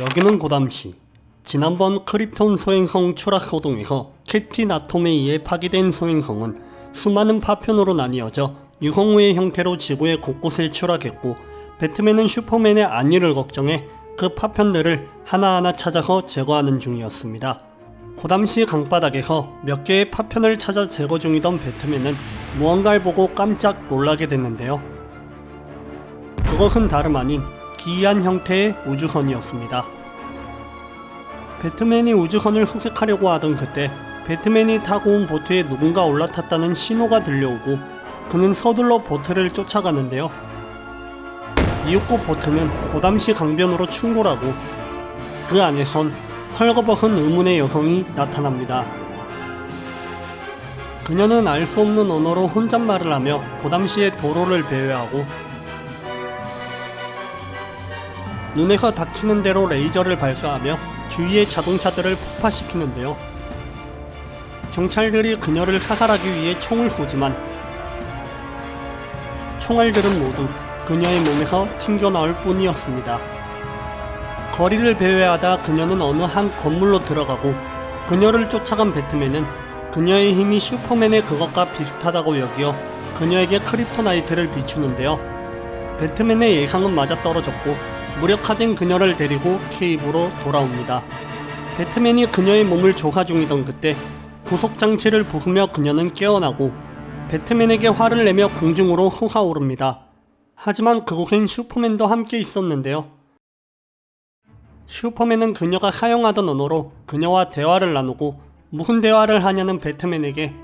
여기는 고담시. 지난번 크립톤 소행성 추락 소동에서 캐티 나톰에 의해 파괴된 소행성은 수많은 파편으로 나뉘어져 유성우의 형태로 지구의 곳곳에 추락했고 배트맨은 슈퍼맨의 안위를 걱정해 그 파편들을 하나하나 찾아서 제거하는 중이었습니다. 고담시 강바닥에서 몇 개의 파편을 찾아 제거 중이던 배트맨은 무언가를 보고 깜짝 놀라게 됐는데요. 그것은 다름 아닌 기이한 형태의 우주선이었습니다. 배트맨이 우주선을 수색하려고 하던 그때 배트맨이 타고 온 보트에 누군가 올라탔다는 신호가 들려오고 그는 서둘러 보트를 쫓아가는데요. 이윽고 보트는 고담시 강변으로 충돌하고 그 안에선 헐거벗은 의문의 여성이 나타납니다. 그녀는 알 수 없는 언어로 혼잣말을 하며 고담시의 도로를 배회하고 눈에서 닥치는 대로 레이저를 발사하며 주위의 자동차들을 폭파시키는데요. 경찰들이 그녀를 사살하기 위해 총을 쏘지만 총알들은 모두 그녀의 몸에서 튕겨나올 뿐이었습니다. 거리를 배회하다 그녀는 어느 한 건물로 들어가고 그녀를 쫓아간 배트맨은 그녀의 힘이 슈퍼맨의 그것과 비슷하다고 여기어 그녀에게 크립토나이트를 비추는데요. 배트맨의 예상은 맞아떨어졌고 무력화된 그녀를 데리고 케이브로 돌아옵니다. 배트맨이 그녀의 몸을 조사 중이던 그때 구속 장치를 부수며 그녀는 깨어나고 배트맨에게 화를 내며 공중으로 솟아오릅니다. 하지만 그곳엔 슈퍼맨도 함께 있었는데요. 슈퍼맨은 그녀가 사용하던 언어로 그녀와 대화를 나누고 무슨 대화를 하냐는 배트맨에게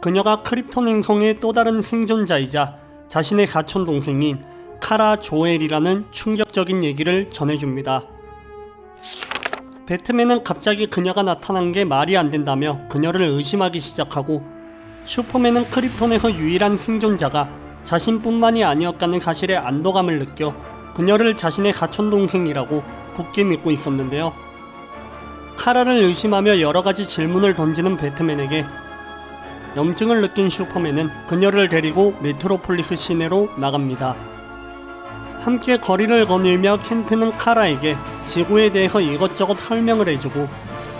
그녀가 크립톤 행성의 또 다른 생존자이자 자신의 사촌 동생인 카라 조엘이라는 충격적인 얘기를 전해줍니다. 배트맨은 갑자기 그녀가 나타난 게 말이 안 된다며 그녀를 의심하기 시작하고 슈퍼맨은 크립톤에서 유일한 생존자가 자신뿐만이 아니었다는 사실에 안도감을 느껴 그녀를 자신의 사촌 동생이라고 굳게 믿고 있었는데요. 카라를 의심하며 여러 가지 질문을 던지는 배트맨에게 염증을 느낀 슈퍼맨은 그녀를 데리고 메트로폴리스 시내로 나갑니다. 함께 거리를 거닐며 켄트는 카라에게 지구에 대해서 이것저것 설명을 해주고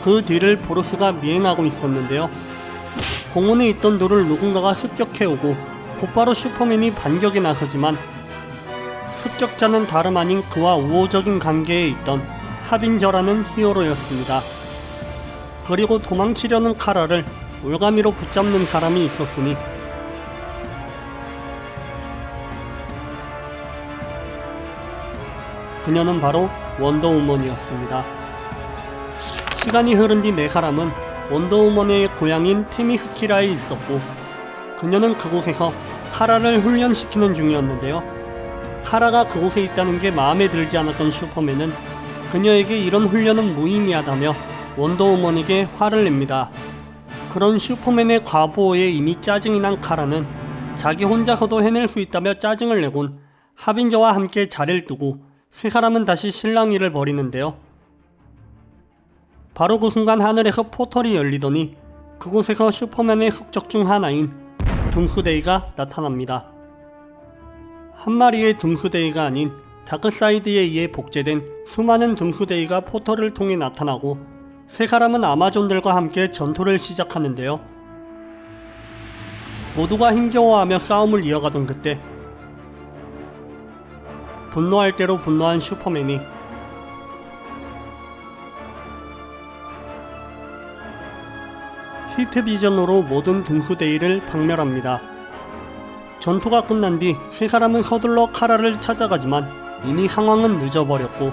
그 뒤를 브루스가 미행하고 있었는데요. 공원에 있던 돌을 누군가가 습격해오고 곧바로 슈퍼맨이 반격에 나서지만 습격자는 다름 아닌 그와 우호적인 관계에 있던 하빈저라는 히어로였습니다. 그리고 도망치려는 카라를 올가미로 붙잡는 사람이 있었으니 그녀는 바로 원더우먼이었습니다. 시간이 흐른 뒤 네 사람은 원더우먼의 고향인 테미스키라에 있었고 그녀는 그곳에서 카라를 훈련시키는 중이었는데요. 카라가 그곳에 있다는 게 마음에 들지 않았던 슈퍼맨은 그녀에게 이런 훈련은 무의미하다며 원더우먼에게 화를 냅니다. 그런 슈퍼맨의 과보호에 이미 짜증이 난 카라는 자기 혼자서도 해낼 수 있다며 짜증을 내곤 하빈저와 함께 자리를 두고 세 사람은 다시 실랑이를 벌이는데요. 바로 그 순간 하늘에서 포털이 열리더니 그곳에서 슈퍼맨의 숙적 중 하나인 둠스데이가 나타납니다. 한 마리의 둠스데이가 아닌 다크사이드에 의해 복제된 수많은 둠스데이가 포털을 통해 나타나고 세 사람은 아마존들과 함께 전투를 시작하는데요. 모두가 힘겨워하며 싸움을 이어가던 그때 분노할 대로 분노한 슈퍼맨이 히트 비전으로 모든 둠스데이를 박멸합니다. 전투가 끝난 뒤 세 사람은 서둘러 카라를 찾아가지만 이미 상황은 늦어버렸고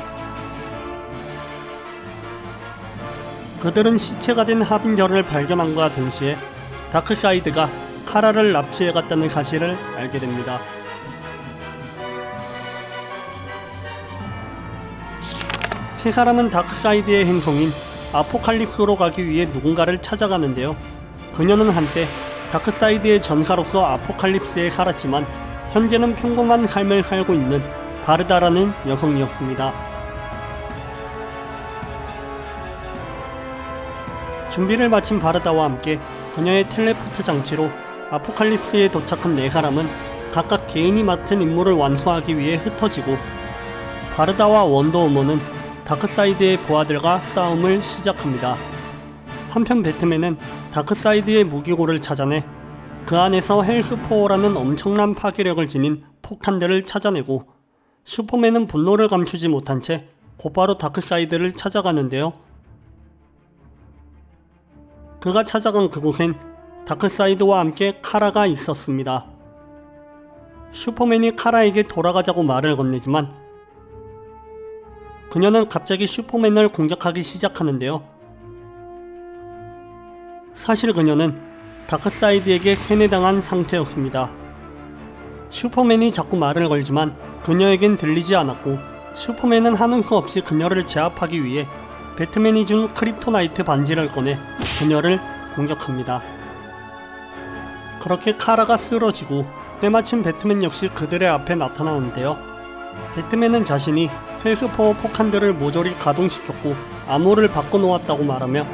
그들은 시체가 된 하빈저를 발견함과 동시에 다크사이드가 카라를 납치해갔다는 사실을 알게 됩니다. 세 사람은 다크사이드의 행성인 아포칼립스로 가기 위해 누군가를 찾아가는데요. 그녀는 한때 다크사이드의 전사로서 아포칼립스에 살았지만 현재는 평범한 삶을 살고 있는 바르다라는 여성이었습니다. 준비를 마친 바르다와 함께 그녀의 텔레포트 장치로 아포칼립스에 도착한 네 사람은 각각 개인이 맡은 임무를 완수하기 위해 흩어지고 바르다와 원더우먼은 다크사이드의 부하들과 싸움을 시작합니다. 한편 배트맨은 다크사이드의 무기고를 찾아내 그 안에서 헬스포어라는 엄청난 파괴력을 지닌 폭탄들을 찾아내고 슈퍼맨은 분노를 감추지 못한 채 곧바로 다크사이드를 찾아가는데요. 그가 찾아간 그곳엔 다크사이드와 함께 카라가 있었습니다. 슈퍼맨이 카라에게 돌아가자고 말을 건네지만 그녀는 갑자기 슈퍼맨을 공격하기 시작하는데요. 사실 그녀는 다크사이드에게 세뇌당한 상태였습니다. 슈퍼맨이 자꾸 말을 걸지만 그녀에겐 들리지 않았고 슈퍼맨은 하는 수 없이 그녀를 제압하기 위해 배트맨이 준 크립토나이트 반지를 꺼내 그녀를 공격합니다. 그렇게 카라가 쓰러지고 때마침 배트맨 역시 그들의 앞에 나타나는데요. 배트맨은 자신이 헬스포어 폭탄들을 모조리 가동시켰고 암호를 바꿔놓았다고 말하며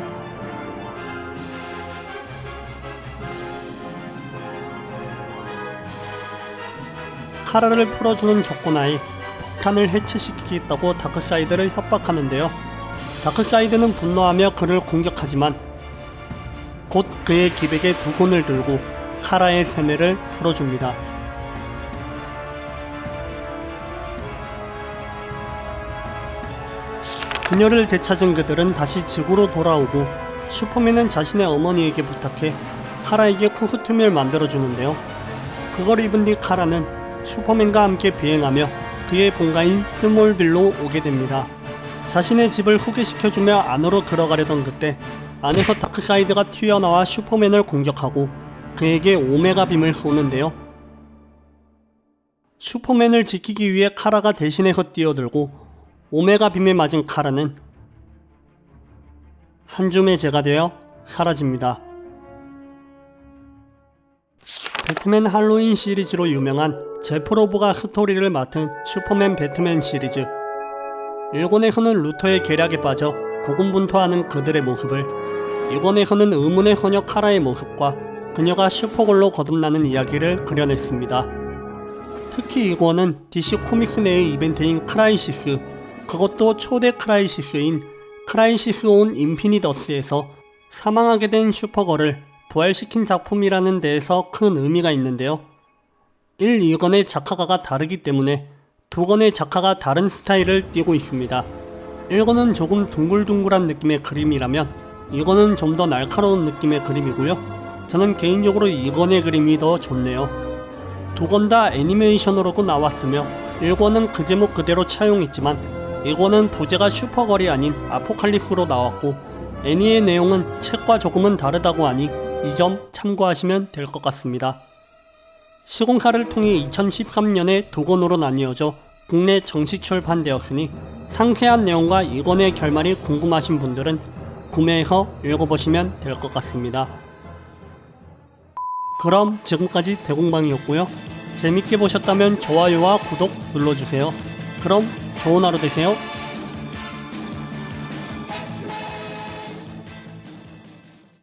카라를 풀어주는 조건하에 폭탄을 해체시키겠다고 다크사이드를 협박하는데요. 다크사이드는 분노하며 그를 공격하지만 곧 그의 기백에 두 손을 들고 카라의 세뇌를 풀어줍니다. 그녀를 되찾은 그들은 다시 지구로 돌아오고 슈퍼맨은 자신의 어머니에게 부탁해 카라에게 코스튬을 만들어주는데요. 그걸 입은 뒤 카라는 슈퍼맨과 함께 비행하며 그의 본가인 스몰빌로 오게 됩니다. 자신의 집을 소개시켜주며 안으로 들어가려던 그때 안에서 다크사이드가 튀어나와 슈퍼맨을 공격하고 그에게 오메가 빔을 쏘는데요. 슈퍼맨을 지키기 위해 카라가 대신해서 뛰어들고 오메가 빔에 맞은 카라는 한 줌의 재가 되어 사라집니다. 배트맨 할로윈 시리즈로 유명한 제프로브가 스토리를 맡은 슈퍼맨 배트맨 시리즈. 일본에서는 루터의 계략에 빠져 고군분투하는 그들의 모습을, 일본에서는 의문의 소녀 카라의 모습과 그녀가 슈퍼걸로 거듭나는 이야기를 그려냈습니다. 특히 이권은 DC 코믹스 내의 이벤트인 크라이시스, 그것도 초대 크라이시스인 크라이시스 온 인피니더스에서 사망하게 된 슈퍼걸을 부활시킨 작품이라는 데에서 큰 의미가 있는데요. 1, 2권의 작화가가 다르기 때문에 두 권의 작화가 다른 스타일을 띠고 있습니다. 1권은 조금 둥글둥글한 느낌의 그림이라면 2권은 좀 더 날카로운 느낌의 그림이고요. 저는 개인적으로 2권의 그림이 더 좋네요. 두 권 다 애니메이션으로도 나왔으며 1권은 그 제목 그대로 차용했지만 2권은 부제가 슈퍼걸이 아닌 아포칼립스로 나왔고 애니의 내용은 책과 조금은 다르다고 하니 이 점 참고하시면 될 것 같습니다. 시공사를 통해 2013년에 두 권으로 나뉘어져 국내 정식 출판되었으니 상세한 내용과 이 권의 결말이 궁금하신 분들은 구매해서 읽어보시면 될 것 같습니다. 그럼 지금까지 대공방이었고요. 재밌게 보셨다면 좋아요와 구독 눌러주세요. 그럼 좋은 하루 되세요.